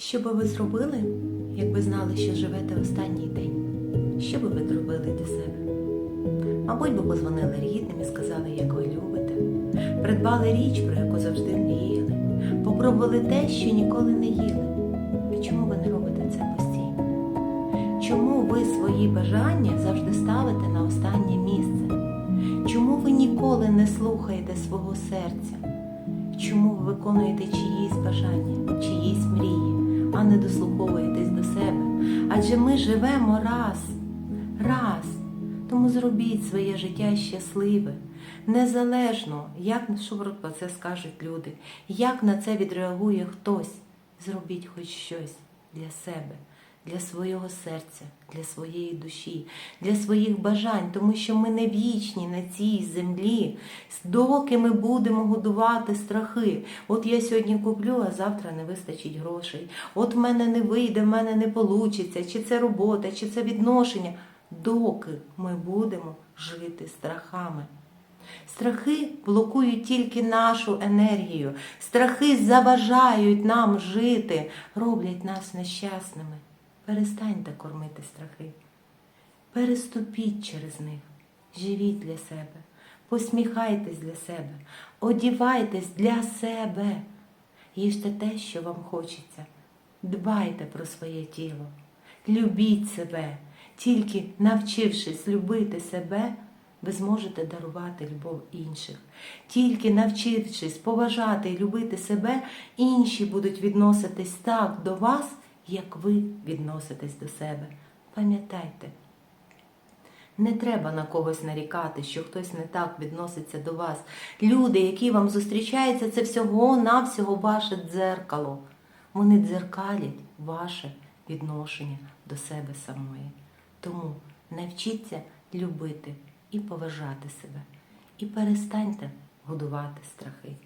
Що би ви зробили, якби знали, що живете останній день? Що би ви зробили для себе? Мабуть, би позвонили рідним і сказали, як ви любите, придбали річ, про яку завжди мріяли, попробували те, що ніколи не їли. А чому ви не робите це постійно? Чому ви свої бажання завжди ставите на останнє місце? Чому ви ніколи не слухаєте свого серця? Чому ви виконуєте чиїсь бажання, чиїсь не дослуховуєтесь до себе? Адже ми живемо раз, раз. Тому зробіть своє життя щасливе, незалежно, як що про це скажуть люди, як на це відреагує хтось. Зробіть хоч щось для себе, для свого серця, для своєї душі, для своїх бажань, тому що ми не вічні на цій землі, доки ми будемо годувати страхи. От я сьогодні куплю, а завтра не вистачить грошей. От в мене не вийде, в мене не вийде, чи це робота, чи це відношення. Доки ми будемо жити страхами. Страхи блокують тільки нашу енергію. Страхи заважають нам жити, роблять нас нещасними. Перестаньте кормити страхи. Переступіть через них, живіть для себе, посміхайтесь для себе, одівайтесь для себе. Їжте те, що вам хочеться. Дбайте про своє тіло, любіть себе. Тільки навчившись любити себе, ви зможете дарувати любов інших. Тільки навчившись поважати і любити себе, інші будуть відноситись так до вас, як ви відноситесь до себе. Пам'ятайте, не треба на когось нарікати, що хтось не так відноситься до вас. Люди, які вам зустрічаються, це всього-навсього ваше дзеркало. Вони дзеркалять ваше відношення до себе самої. Тому навчіться любити і поважати себе. І перестаньте годувати страхи.